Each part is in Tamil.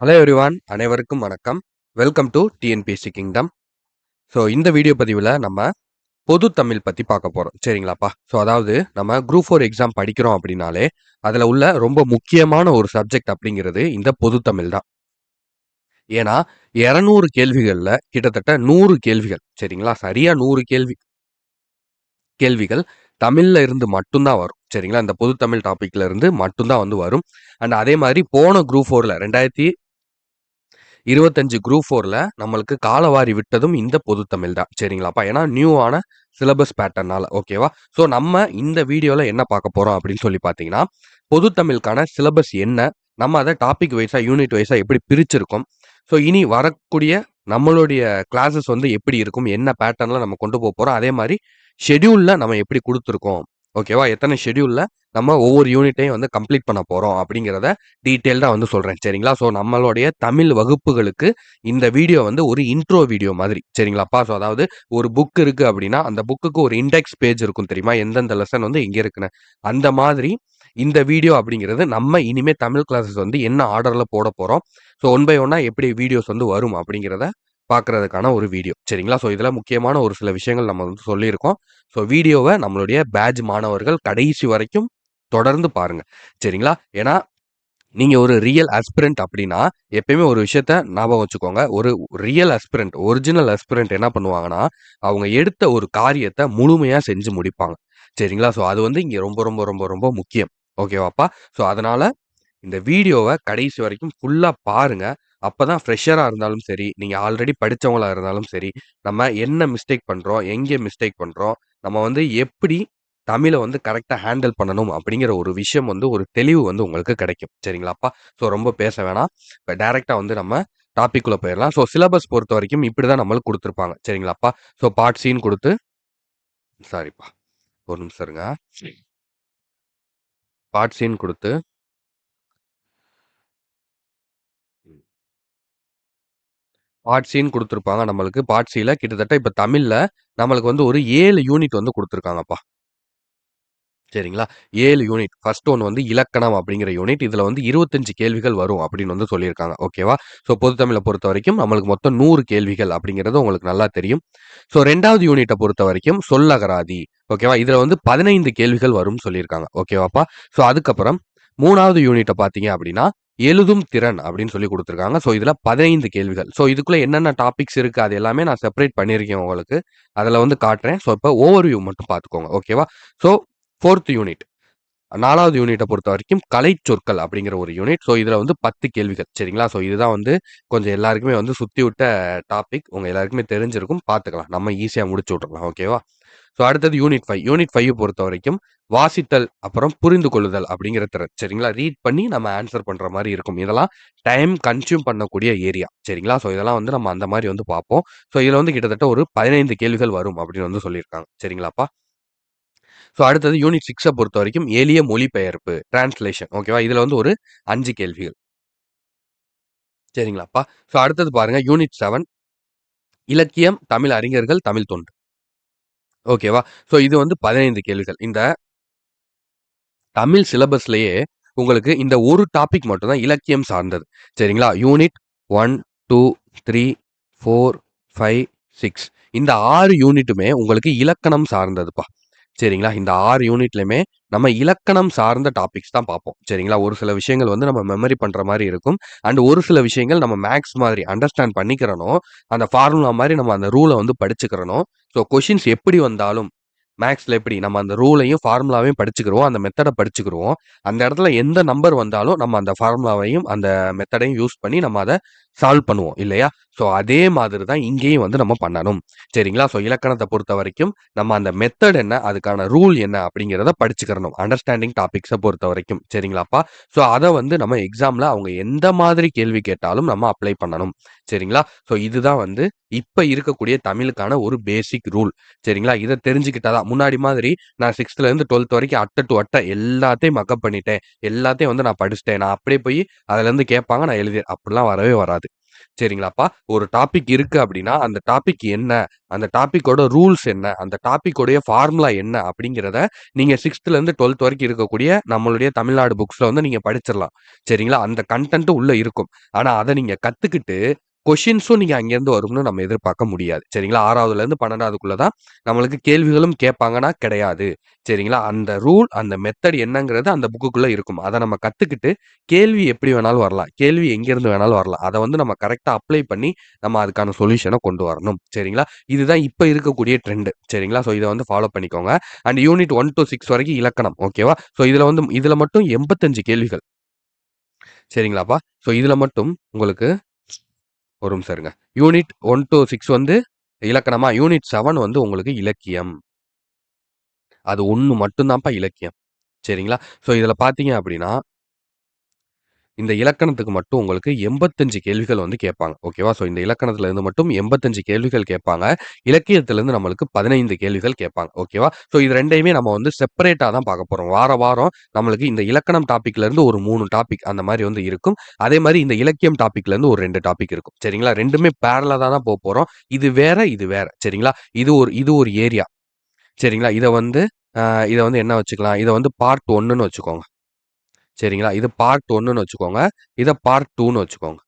ஹலோ எவ்ரிவான் அனைவருக்கும் வணக்கம். Welcome to TNPSC kingdom so இந்த வீடியோ பதிவில் நம்ம பொது தமிழ் பற்றி பார்க்க போகிறோம் சரிங்களாப்பா? ஸோ அதாவது நம்ம குரூப் ஃபோர் எக்ஸாம் படிக்கிறோம் அப்படின்னாலே அதில் உள்ள ரொம்ப முக்கியமான ஒரு சப்ஜெக்ட் அப்படிங்கிறது இந்த பொது தமிழ் தான். ஏன்னா இரநூறு கேள்விகளில் கிட்டத்தட்ட நூறு கேள்விகள். சரிங்களா? சரியாக நூறு கேள்வி கேள்விகள் தமிழ்ல இருந்து மட்டும்தான் வரும். சரிங்களா? இந்த பொது தமிழ் டாபிக்ல இருந்து மட்டும்தான் வந்து வரும். அண்ட் அதே மாதிரி போன குரூப் ஃபோர்ல ரெண்டாயிரத்தி இருபத்தஞ்சு குரூப் ஃபோரில் நம்மளுக்கு காலவாரி விட்டதும் இந்த பொதுத்தமிழ் தான். சரிங்களாப்பா? ஏன்னா நியூவான சிலபஸ் பேட்டர்னால ஓகேவா ஸோ நம்ம இந்த வீடியோவில் என்ன பார்க்க போகிறோம் அப்படின்னு சொல்லி பார்த்தீங்கன்னா பொதுத்தமிழுக்கான சிலபஸ் என்ன? நம்ம அதை டாபிக் வைஸாக யூனிட் வைஸாக எப்படி பிரிச்சிருக்கோம்? ஸோ இனி வரக்கூடிய நம்மளுடைய கிளாஸஸ் வந்து எப்படி இருக்கும்? என்ன பேட்டர்னில் நம்ம கொண்டு போக போகிறோம் அதே மாதிரி ஷெடியூலில் நம்ம எப்படி கொடுத்துருக்கோம்? ஓகேவா? எத்தனை ஷெடியூலில் நம்ம ஒவ்வொரு யூனிட்டையும் வந்து கம்ப்ளீட் பண்ண போகிறோம் அப்படிங்கிறத டீட்டெயில்டாக வந்து சொல்கிறேன் சரிங்களா? ஸோ நம்மளுடைய தமிழ் வகுப்புகளுக்கு இந்த வீடியோ வந்து ஒரு இன்ட்ரோ வீடியோ மாதிரி. சரிங்களாப்பா? ஸோ அதாவது ஒரு புக் இருக்குது அப்படின்னா அந்த புக்குக்கு ஒரு இண்டெக்ஸ் பேஜ் இருக்கும் தெரியுமா? எந்தெந்த லெசன் வந்து இங்கே இருக்குன்னு. அந்த மாதிரி இந்த வீடியோ அப்படிங்கிறது நம்ம இனிமேல் தமிழ் கிளாஸஸ் வந்து என்ன ஆர்டரில் போட போகிறோம் ஸோ ஒன் பை ஒன்னாக எப்படி வீடியோஸ் வந்து வரும் அப்படிங்கிறத பார்க்குறதுக்கான ஒரு வீடியோ சரிங்களா? ஸோ இதில் முக்கியமான ஒரு சில விஷயங்கள் நம்ம வந்து சொல்லியிருக்கோம். ஸோ வீடியோவை நம்மளுடைய பேட்ச் மாணவர்கள் கடைசி வரைக்கும் தொடர்ந்து பாருங்கள் சரிங்களா? ஏன்னா நீங்கள் ஒரு ரியல் அஸ்பிரண்ட் அப்படின்னா எப்பயுமே ஒரு விஷயத்த ஞாபகம் வச்சுக்கோங்க. ஒரு ரியல் அஸ்பிரண்ட் ஒரிஜினல் அஸ்பிரண்ட் என்ன பண்ணுவாங்கன்னா அவங்க எடுத்த ஒரு காரியத்தை முழுமையாக செஞ்சு முடிப்பாங்க. சரிங்களா? ஸோ அது வந்து இங்கே ரொம்ப ரொம்ப ரொம்ப ரொம்ப முக்கியம். ஓகேவாப்பா ஸோ அதனால் இந்த வீடியோவை கடைசி வரைக்கும் ஃபுல்லாக பாருங்கள் அப்போ தான் ஃப்ரெஷராக இருந்தாலும் சரி நீங்கள் ஆல்ரெடி படித்தவங்களாக இருந்தாலும் சரி நம்ம என்ன மிஸ்டேக் பண்ணுறோம் எங்கே மிஸ்டேக் பண்ணுறோம் நம்ம வந்து எப்படி தமிழை வந்து கரெக்டாக ஹேண்டில் பண்ணணும் அப்படிங்கிற ஒரு விஷயம் வந்து ஒரு தெளிவு வந்து உங்களுக்கு கிடைக்கும். சரிங்களாப்பா ஸோ ரொம்ப பேச வேணாம். இப்போ டேரெக்டாக வந்து நம்ம டாப்பிக்குள்ளே போயிடலாம். ஸோ சிலபஸ் பொறுத்த வரைக்கும் இப்படி தான் நம்மளுக்கு கொடுத்துருப்பாங்க. சரிங்களாப்பா ஸோ பார்ட் சீன் கொடுத்து சாரிப்பா ஒரு நிமிஷம் இருங்க. பார்ட் சீன் கொடுத்து பார்ட் சின்னு கொடுத்துருப்பாங்க நம்மளுக்கு. பார்ட் சியில் கிட்டத்தட்ட இப்போ தமிழில் நம்மளுக்கு வந்து ஒரு ஏழு யூனிட் வந்து கொடுத்துருக்காங்கப்பா. சரிங்களா? ஏழு யூனிட் ஃபர்ஸ்ட் ஒன் வந்து இலக்கணம் அப்படிங்கிற யூனிட் இதில் வந்து இருபத்தஞ்சு கேள்விகள் வரும் அப்படின்னு வந்து சொல்லியிருக்காங்க. ஓகேவா ஸோ பொதுத்தமிழை பொறுத்த வரைக்கும் நம்மளுக்கு மொத்தம் நூறு கேள்விகள் அப்படிங்கிறது உங்களுக்கு நல்லா தெரியும். ஸோ ரெண்டாவது யூனிட்டை பொறுத்த வரைக்கும் சொல்லகராதி. ஓகேவா இதில் வந்து பதினைந்து கேள்விகள் வரும்னு சொல்லியிருக்காங்க. ஓகேவாப்பா ஸோ அதுக்கப்புறம் மூணாவது யூனிட்டை பார்த்தீங்க அப்படின்னா எழுதும் திறன் அப்படின்னு சொல்லி கொடுத்துருக்காங்க. ஸோ இதில் பதினைந்து கேள்விகள். ஸோ இதுக்குள்ளே என்னென்ன டாபிக்ஸ் இருக்குது அது எல்லாமே நான் செப்பரேட் பண்ணியிருக்கேன் உங்களுக்கு. அதில் வந்து காட்டுறேன். ஸோ இப்போ ஓவர்வியூ மட்டும் பார்த்துக்கோங்க ஓகேவா ஸோ ஃபோர்த் யூனிட் நாலாவது யூனிட்டை பொறுத்த வரைக்கும் கலை சொற்கள் அப்படிங்கிற ஒரு யூனிட் ஸோ இதில் வந்து பத்து கேள்விகள் சரிங்களா? ஸோ இதுதான் வந்து கொஞ்சம் எல்லாருக்குமே வந்து சுற்றி விட்ட டாபிக் உங்கள் எல்லாருக்குமே தெரிஞ்சிருக்கும். பார்த்துக்கலாம். நம்ம ஈஸியாக முடிச்சு விட்றலாம் ஓகேவா ஸோ அடுத்தது யூனிட் ஃபைவ் யூனிட் ஃபைவ் பொறுத்த வரைக்கும் வாசித்தல் அப்புறம் புரிந்து கொள்ளுதல் அப்படிங்கிற திறன். சரிங்களா? ரீட் பண்ணி நம்ம ஆன்சர் பண்ணுற மாதிரி இருக்கும். இதெல்லாம் டைம் கன்சியூம் பண்ணக்கூடிய ஏரியா சரிங்களா? ஸோ இதெல்லாம் வந்து நம்ம அந்த மாதிரி வந்து பார்ப்போம். ஸோ இதில் வந்து கிட்டத்தட்ட ஒரு பதினைந்து கேள்விகள் வரும் அப்படின்னு வந்து சொல்லியிருக்காங்க. சரிங்களாப்பா? ஸோ அடுத்தது யூனிட் சிக்ஸை பொறுத்த வரைக்கும் எளிய மொழிபெயர்ப்பு டிரான்ஸ்லேஷன் ஓகேவா இதில் வந்து ஒரு அஞ்சு கேள்விகள். சரிங்களாப்பா? ஸோ அடுத்தது பாருங்கள் யூனிட் செவன் இலக்கியம் தமிழ் அறிஞர்கள் தமிழ் தொண்டு. ஓகேவா? ஸோ இது வந்து பதினைந்து கேள்விகள். இந்த தமிழ் சிலபஸ்லயே உங்களுக்கு இந்த ஒரு டாபிக் மட்டும்தான் இலக்கியம் சார்ந்தது. சரிங்களா? Unit one two three four five six இந்த ஆறு யூனிட்டுமே உங்களுக்கு இலக்கணம் சார்ந்ததுப்பா. சரிங்களா? இந்த ஆறு யூனிட்லையுமே நம்ம இலக்கணம் சார்ந்த டாபிக்ஸ் தான் பார்ப்போம். சரிங்களா? ஒரு சில விஷயங்கள் வந்து நம்ம மெமரி பண்ணுற மாதிரி இருக்கும். அண்ட் ஒரு சில விஷயங்கள் நம்ம மேக்ஸ் மாதிரி அண்டர்ஸ்டாண்ட் பண்ணிக்கிறனோ அந்த ஃபார்முலா மாதிரி நம்ம அந்த ரூலை வந்து படிச்சுக்கிறனோ ஸோ கொஷின்ஸ் எப்படி வந்தாலும் மேக்ஸில் எப்படி நம்ம அந்த ரூலையும் ஃபார்முலாவையும் படிச்சுக்கிறோம் அந்த மெத்தடை படிச்சுக்கிறோம் அந்த இடத்துல எந்த நம்பர் வந்தாலும் நம்ம அந்த ஃபார்முலாவையும் அந்த மெத்தடையும் யூஸ் பண்ணி நம்ம அதை சால்வ் பண்ணுவோம் இல்லையா? ஸோ அதே மாதிரி தான் இங்கேயும் வந்து நம்ம பண்ணணும். சரிங்களா? ஸோ இலக்கணத்தை பொறுத்த வரைக்கும் நம்ம அந்த மெத்தட் என்ன அதுக்கான ரூல் என்ன அப்படிங்கிறத படிச்சுக்கிறணும். அண்டர்ஸ்டாண்டிங் டாபிக்ஸை பொறுத்த வரைக்கும். சரிங்களாப்பா? ஸோ அதை வந்து நம்ம எக்ஸாமில் அவங்க எந்த மாதிரி கேள்வி கேட்டாலும் நம்ம அப்ளை பண்ணணும். சரிங்களா? ஸோ இதுதான் வந்து இப்போ இருக்கக்கூடிய தமிழுக்கான ஒரு பேசிக் ரூல் சரிங்களா? இதை தெரிஞ்சுக்கிட்டாதான் முன்னாடி மாதிரி நான் சிக்ஸ்த்லேருந்து டுவெல்த் வரைக்கும் அட்டை டு அட்டை எல்லாத்தையும் மக்கப் பண்ணிட்டேன். எல்லாத்தையும் வந்து நான் படிச்சிட்டேன். நான் அப்படியே போய் அதுலேருந்து கேட்பாங்க நான் எழுதி அப்படிலாம் வரவே வராது. சரிங்களாப்பா? ஒரு டாபிக் இருக்கு அப்படின்னா, அந்த டாபிக் என்ன? அந்த டாப்பிக்கோட ரூல்ஸ் என்ன? அந்த டாப்பிக்கோடைய ஃபார்முலா என்ன? அப்படிங்கிறத நீங்க 6த்துலருந்து 12த் வரைக்கும் இருக்கக்கூடிய நம்மளுடைய தமிழ்நாடு புக்ஸ்ல வந்து நீங்க படிச்சிடலாம் சரிங்களா? அந்த கன்டென்ட் உள்ள இருக்கும். ஆனா அத நீங்க கத்துக்கிட்டு, கொஷின்ஸும் நீங்கள் அங்கேருந்து வரும்னு நம்ம எதிர்பார்க்க முடியாது. சரிங்களா? 6வதுலேருந்து 12வதுக்குள்ள தான் நம்மளுக்கு கேள்விகளும் கேட்பாங்கன்னா, கிடையாது. சரிங்களா? அந்த ரூல், அந்த மெத்தட் என்னங்கிறது அந்த புக்குக்குள்ளே இருக்கும். அதை நம்ம கற்றுக்கிட்டு கேள்வி எப்படி வேணாலும் வரலாம். கேள்வி எங்கேருந்து வேணாலும் வரலாம். அதை வந்து நம்ம கரெக்டாக அப்ளை பண்ணி, நம்ம அதுக்கான சொல்யூஷனை கொண்டு வரணும். சரிங்களா? இதுதான் இப்போ இருக்கக்கூடிய ட்ரெண்டு சரிங்களா? ஸோ இதை வந்து ஃபாலோ பண்ணிக்கோங்க. And unit one two six வரைக்கும் இலக்கணம். ஓகேவா? ஸோ இதில் வந்து இதில் மட்டும் 85 கேள்விகள். சரிங்களாப்பா? ஸோ இதில் மட்டும் உங்களுக்கு ஒரு நிமிஷம் இருங்க. யூனிட் ஒன் டூ சிக்ஸ் வந்து இலக்கணமா, யூனிட் செவன் வந்து உங்களுக்கு இலக்கியம். அது ஒன்று மட்டும்தான்ப்பா இலக்கியம். சரிங்களா? ஸோ இதில் பார்த்தீங்க அப்படின்னா இந்த இலக்கணத்துக்கு மட்டும் உங்களுக்கு 85 கேள்விகள் வந்து கேட்பாங்க. ஓகேவா? ஸோ இந்த இலக்கணத்துல இருந்து மட்டும் 85 கேள்விகள் கேட்பாங்க. இலக்கியத்திலிருந்து நம்மளுக்கு 15 கேள்விகள் கேட்பாங்க. ஓகேவா? ஸோ இது ரெண்டையுமே நம்ம வந்து செப்பரேட்டா தான் பார்க்க போறோம். வார வாரம் நம்மளுக்கு இந்த இலக்கணம் டாபிக்ல இருந்து ஒரு மூணு டாபிக் அந்த மாதிரி வந்து இருக்கும். அதே மாதிரி இந்த இலக்கியம் டாபிக்ல இருந்து ஒரு ரெண்டு டாபிக் இருக்கும். சரிங்களா? ரெண்டுமே பேரலாக தான் போக போகிறோம் இது வேற, இது வேற. சரிங்களா? இது ஒரு இது ஒரு ஏரியா. சரிங்களா? இதை வந்து இதை வந்து என்ன வச்சுக்கலாம்? இதை வந்து பார்ட் ஒன்றுன்னு வச்சுக்கோங்க. சரிங்களா? இது பார்ட் ஒன்றுன்னு வச்சுக்கோங்க. இதை பார்ட் டூன்னு வச்சுக்கோங்க.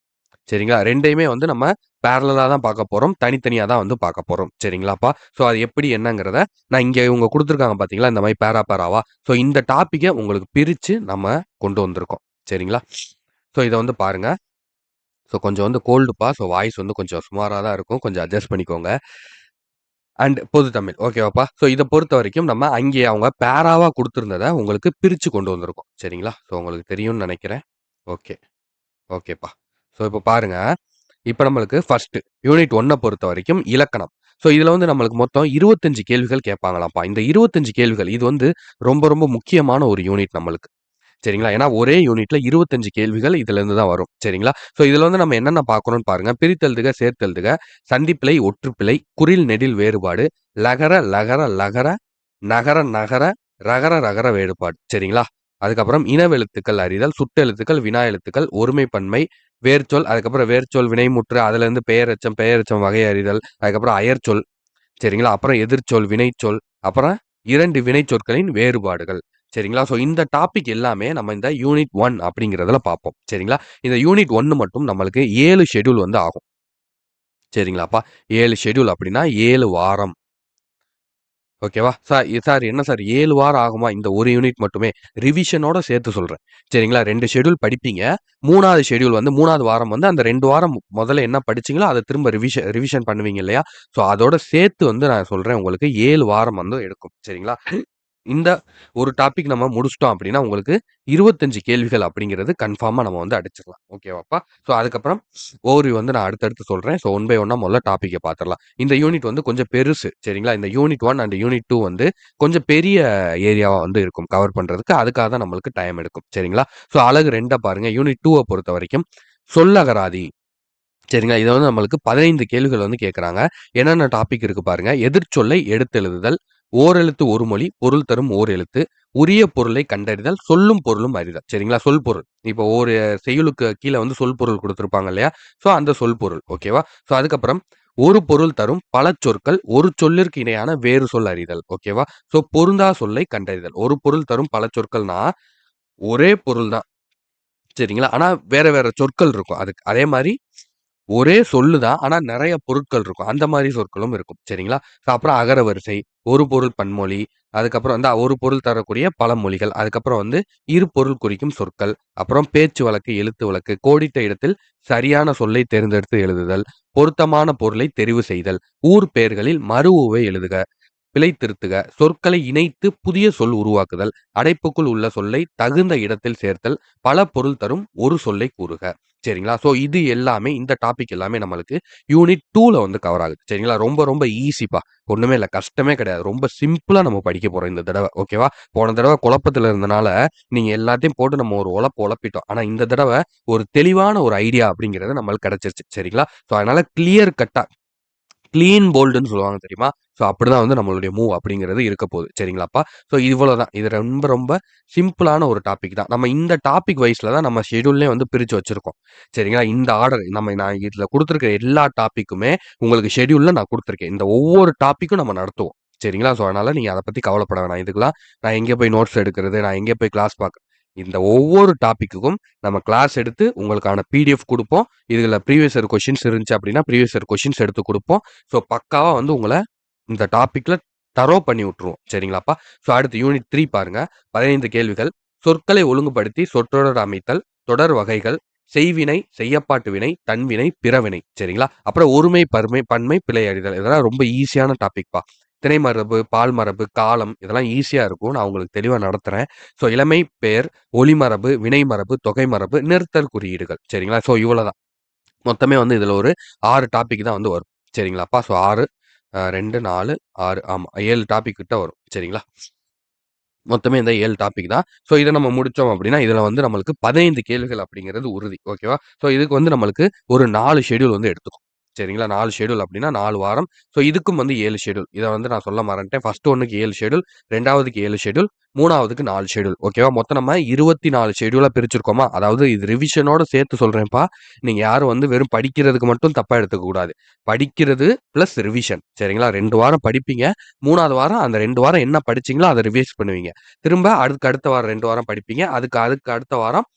சரிங்களா? ரெண்டையுமே வந்து நம்ம பேரலாக தான் பார்க்க போகிறோம் தனித்தனியாக தான் வந்து பார்க்க போகிறோம் சரிங்களாப்பா? ஸோ அது எப்படி என்னங்கிறத நான் இங்கே இவங்க கொடுத்துருக்காங்க பார்த்தீங்களா? இந்த மாதிரி பேரா பேராவா. ஸோ இந்த டாப்பிக்கை உங்களுக்கு பிரித்து நம்ம கொண்டு வந்திருக்கோம். சரிங்களா? ஸோ இதை வந்து பாருங்க. ஸோ கொஞ்சம் வந்து கோல்டுப்பா. ஸோ வாய்ஸ் வந்து கொஞ்சம் சுமாராக தான் இருக்கும். கொஞ்சம் அட்ஜஸ்ட் பண்ணிக்கோங்க. அண்ட் பொது தமிழ். ஓகேவாப்பா? ஸோ இதை பொறுத்த வரைக்கும் நம்ம அங்கே அவங்க பேராவாக கொடுத்துருந்ததை உங்களுக்கு பிரித்து கொண்டு வந்திருக்கோம். சரிங்களா? ஸோ உங்களுக்கு தெரியும்னு நினைக்கிறேன் ஓகே. ஓகேப்பா. ஸோ இப்போ பாருங்க. இப்போ நம்மளுக்கு ஃபர்ஸ்ட் யூனிட் ஒன்றை பொறுத்த வரைக்கும் இலக்கணம். ஸோ இதில் வந்து நம்மளுக்கு மொத்தம் 25 கேள்விகள் கேட்பாங்களாம்ப்பா. இந்த 25 கேள்விகள் இது வந்து ரொம்ப ரொம்ப முக்கியமான ஒரு யூனிட் நம்மளுக்கு. சரிங்களா? ஏன்னா ஒரே யூனிட்ல 25 கேள்விகள் இதுலருந்து தான் வரும். சரிங்களா? ஸோ இதுல வந்து நம்ம என்னென்ன பார்க்கணும்னு பாருங்க. பிரித்தெழுதுக, சேர்த்தெழுதுக, சந்திப்பிழை, ஒற்றுப்பிழை, குறில் நெடில் வேறுபாடு, லகர, லகர, லகர, நகர, நகர, ரகர, ரகர வேறுபாடு. சரிங்களா? அதுக்கப்புறம் இனவெழுத்துக்கள் அறிதல், சுட்டெழுத்துக்கள், வினா எழுத்துக்கள், ஒருமைப்பன்மை, வேர்ச்சொல், அதுக்கப்புறம் வேர்ச்சொல், வினைமுற்று, அதுலேருந்து பெயரச்சம் பெயரச்சம் வகை அறிதல், அதுக்கப்புறம் அயர்ச்சொல். சரிங்களா? அப்புறம் எதிர்ச்சொல், வினைச்சொல், அப்புறம் இரண்டு வினைச்சொற்களின் வேறுபாடுகள். சரிங்களா? ஸோ இந்த டாபிக் எல்லாமே நம்ம இந்த யூனிட் ஒன் அப்படிங்கிறதுல பார்ப்போம். சரிங்களா? இந்த யூனிட் ஒன்று மட்டும் நம்மளுக்கு ஏழு ஷெட்யூல் வந்து ஆகும். சரிங்களாப்பா? ஏழு ஷெட்யூல் அப்படின்னா ஏழு வாரம். ஓகேவா? சார் சார் என்ன சார் ஏழு வாரம் ஆகுமா? இந்த ஒரு யூனிட் மட்டுமே. ரிவிஷனோட சேர்த்து சொல்கிறேன் சரிங்களா? ரெண்டு ஷெட்யூல் படிப்பீங்க. மூணாவது ஷெட்யூல் வந்து மூணாவது வாரம் வந்து அந்த ரெண்டு வாரம் முதல்ல என்ன படிச்சீங்களோ, அதை திரும்ப ரிவிஷன் ரிவிஷன் பண்ணுவீங்க இல்லையா? ஸோ அதோட சேர்த்து வந்து நான் சொல்கிறேன் உங்களுக்கு ஏழு வாரம் வந்து எடுக்கும். சரிங்களா? இந்த ஒரு டாபிக் நம்ம முடிச்சுட்டோம் அப்படின்னா, உங்களுக்கு 25 கேள்விகள் அப்படிங்கிறது கன்ஃபார்மாக நம்ம வந்து அடிச்சிடலாம். ஓகேவாப்பா? ஸோ அதுக்கப்புறம் ஓவர்வியூ வந்து நான் அடுத்தடுத்து சொல்கிறேன் ஸோ ஒன் பை ஒன்னா முதல்ல டாப்பிக்கை பார்த்துடலாம் இந்த யூனிட் வந்து கொஞ்சம் பெருசு. சரிங்களா? இந்த unit one and unit two வந்து கொஞ்சம் பெரிய ஏரியாவாக வந்து இருக்கும் கவர் பண்ணுறதுக்கு அதுக்காக தான் நம்மளுக்கு டைம் எடுக்கும். சரிங்களா? ஸோ அழகு ரெண்டாக பாருங்கள் யூனிட் டூவை பொறுத்த வரைக்கும் சொல்லகராதி. சரிங்களா? இதை வந்து நம்மளுக்கு 15 கேள்விகள் வந்து கேட்குறாங்க என்னென்ன டாபிக் இருக்குது பாருங்கள் எதிர்ச்சொல்லை எடுத்தெழுதுதல், ஓரெழுத்து ஒரு மொழி, பொருள் தரும் ஓர் எழுத்து, உரிய பொருளை கண்டறிதல், சொல்லும் பொருளும் அறிதல். சரிங்களா? சொல் பொருள். இப்போ ஒரு செய்யுளுக்கு கீழே வந்து சொல் பொருள் கொடுத்துருப்பாங்க இல்லையா? ஸோ அந்த சொல் பொருள். ஓகேவா? ஸோ அதுக்கப்புறம் ஒரு பொருள் தரும் பல சொற்கள், ஒரு சொல்லிற்கு இணையான வேறு சொல் அறிதல். ஓகேவா? ஸோ பொருந்தா சொல்லை கண்டறிதல். ஒரு பொருள் தரும் பல சொற்கள்னா, ஒரே பொருள் தான். சரிங்களா? ஆனால் வேற வேற சொற்கள் இருக்கும் அதுக்கு. அதே மாதிரி ஒரே சொல்லு தான். ஆனா நிறைய பொருட்கள் இருக்கும். அந்த மாதிரி சொற்களும் இருக்கும். சரிங்களா? ஸோ அப்புறம் அகரவரிசை, ஒரு பொருள் பன்மொழி, அதுக்கப்புறம் வந்து ஒரு பொருள் தரக்கூடிய பல மொழிகள் அதுக்கப்புறம் வந்து இரு பொருள் குறிக்கும் சொற்கள், அப்புறம் பேச்சு வழக்கு, எழுத்து வழக்கு, கோடிட்ட இடத்தில் சரியான சொல்லை தேர்ந்தெடுத்து எழுதுதல், பொருத்தமான பொருளை தெரிவு செய்தல், ஊர் பெயர்களில் மறு உவை எழுதுக, பிழை திருத்துக, சொற்களை இணைத்து புதிய சொல் உருவாக்குதல், அடைப்புக்குள் உள்ள சொல்லை தகுந்த இடத்தில் சேர்த்தல், பல பொருள் தரும் ஒரு சொல்லை கூறுக. சரிங்களா? ஸோ இது எல்லாமே இந்த டாபிக் எல்லாமே நம்மளுக்கு யூனிட் டூவில் வந்து கவர் ஆகுது. சரிங்களா? ரொம்ப ரொம்ப ஈஸிப்பா. ஒன்றுமே இல்லை கஷ்டமே கிடையாது. ரொம்ப சிம்பிளாக நம்ம படிக்க போகிறோம் இந்த தடவை ஓகேவா? போன தடவை குழப்பத்தில் இருந்தனால, நீங்கள் எல்லாத்தையும் போட்டு நம்ம ஒரு உழப்பு உழப்பிட்டோம் ஆனால் இந்த தடவை ஒரு தெளிவான ஒரு ஐடியா அப்படிங்கிறது நம்மளுக்கு கிடச்சிருச்சு சரிங்களா? ஸோ அதனால் கிளியர் கட்டாக கிளீன் போல்டுன்னு சொல்லுவாங்க தெரியுமா? ஸோ அப்படிதான் வந்து நம்மளுடைய மூவ் அப்படிங்கிறது இருக்க போகுது. சரிங்களாப்பா? ஸோ இவ்வளோதான். இது ரொம்ப ரொம்ப சிம்பிளான ஒரு டாபிக் தான். நம்ம இந்த டாபிக் வைஸ்ல தான் நம்ம ஷெட்யூல்லே வந்து பிரித்து வச்சிருக்கோம். சரிங்களா? இந்த ஆர்டர் நம்ம நான் இதில் கொடுத்துருக்க எல்லா டாப்பிக்குமே உங்களுக்கு ஷெடியூலில் நான் கொடுத்துருக்கேன் இந்த ஒவ்வொரு டாப்பிக்கும் நம்ம நடத்துவோம். சரிங்களா? ஸோ அதனால நீங்கள் அதை பற்றி கவலைப்பட வேணாம். இதுக்கெல்லாம் நான் எங்கே போய் நோட்ஸ் எடுக்கிறது, நான் எங்கே போய் கிளாஸ் பார்க்க இந்த ஒவ்வொரு டாப்பிக்குக்கும் நம்ம கிளாஸ் எடுத்து உங்களுக்கான பிடிஎஃப் கொடுப்போம் இதில் ப்ரீவியஸ் இயர் கொஷின்ஸ் இருந்துச்சு அப்படின்னா, ப்ரீவியஸ் இயர் கொஷின்ஸ் எடுத்து கொடுப்போம் ஸோ பக்காவாக வந்து உங்களை இந்த டாப்பிக்கில் தரோ பண்ணி விட்ருவோம் சரிங்களாப்பா? ஸோ அடுத்து யூனிட் த்ரீ பாருங்க. 15 கேள்விகள். சொற்களை ஒழுங்குபடுத்தி சொற்றொடர் அமைத்தல், தொடர் வகைகள், செய்வினை, செய்யப்பாட்டு வினை, தன்வினை, பிறவினை. சரிங்களா? அப்புறம் ஒருமை, பருமை, பன்மை, பிழை அறிதல். இதெல்லாம் ரொம்ப ஈஸியான டாபிக்பா திணை மரபு, பால் மரபு, காலம் இதெல்லாம் ஈஸியாக இருக்கும். நான் உங்களுக்கு தெளிவாக நடத்துகிறேன் ஸோ இளமை பெயர், ஒலிமரபு, வினை மரபு, தொகை மரபு, நிறுத்தல் குறியீடுகள். சரிங்களா? ஸோ இவ்வளோதான். மொத்தமே வந்து இதில் ஒரு ஆறு டாபிக் தான் வந்து வரும். சரிங்களாப்பா? ஸோ ஆறு ரெண்டு நாலு ஆறு ஆமாம் ஏழு டாபிக் கிட்ட வரும். சரிங்களா? மொத்தமே இந்த ஏழு டாபிக் தான். ஸோ இதை நம்ம முடித்தோம் அப்படின்னா, இதில் வந்து நம்மளுக்கு 15 கேள்விகள் அப்படிங்கிறது உறுதி. ஓகேவா? ஸோ இதுக்கு வந்து நம்மளுக்கு ஒரு நாலு ஷெட்யூல் வந்து எடுத்துக்கும். சரிங்களா? நாலு ஷெட்யூல் அப்படின்னா நாலு வாரம். ஸோ இதுக்கும் வந்து ஏழு ஷெட்யூல். இதை வந்து நான் சொல்ல மாறேன்ட்டேன் ஃபர்ஸ்ட் ஒன்னுக்கு 7 ஷெட்யூல், 2வதுக்கு 7 ஷெட்யூல், 3வதுக்கு 4 ஷெட்யூல். ஓகேவா? மொத்தம் நம்ம 24 ஷெட்யூலா பிரிச்சிருக்கோமா? அதாவது இது ரிவிஷனோட சேர்த்து சொல்கிறேன்ப்பா நீங்கள் யாரும் வந்து வெறும் படிக்கிறதுக்கு மட்டும் தப்பாக எடுத்துக்கக்கூடாது படிக்கிறது ப்ளஸ் ரிவிஷன். சரிங்களா? ரெண்டு வாரம் படிப்பீங்க. மூணாவது வாரம் அந்த ரெண்டு வாரம் என்ன படிச்சீங்களோ அதை ரிவைஸ் பண்ணுவீங்க. திரும்ப அதுக்கு அடுத்த வாரம் ரெண்டு வாரம் படிப்பீங்க. அதுக்கு அதுக்கு அடுத்த வாரம்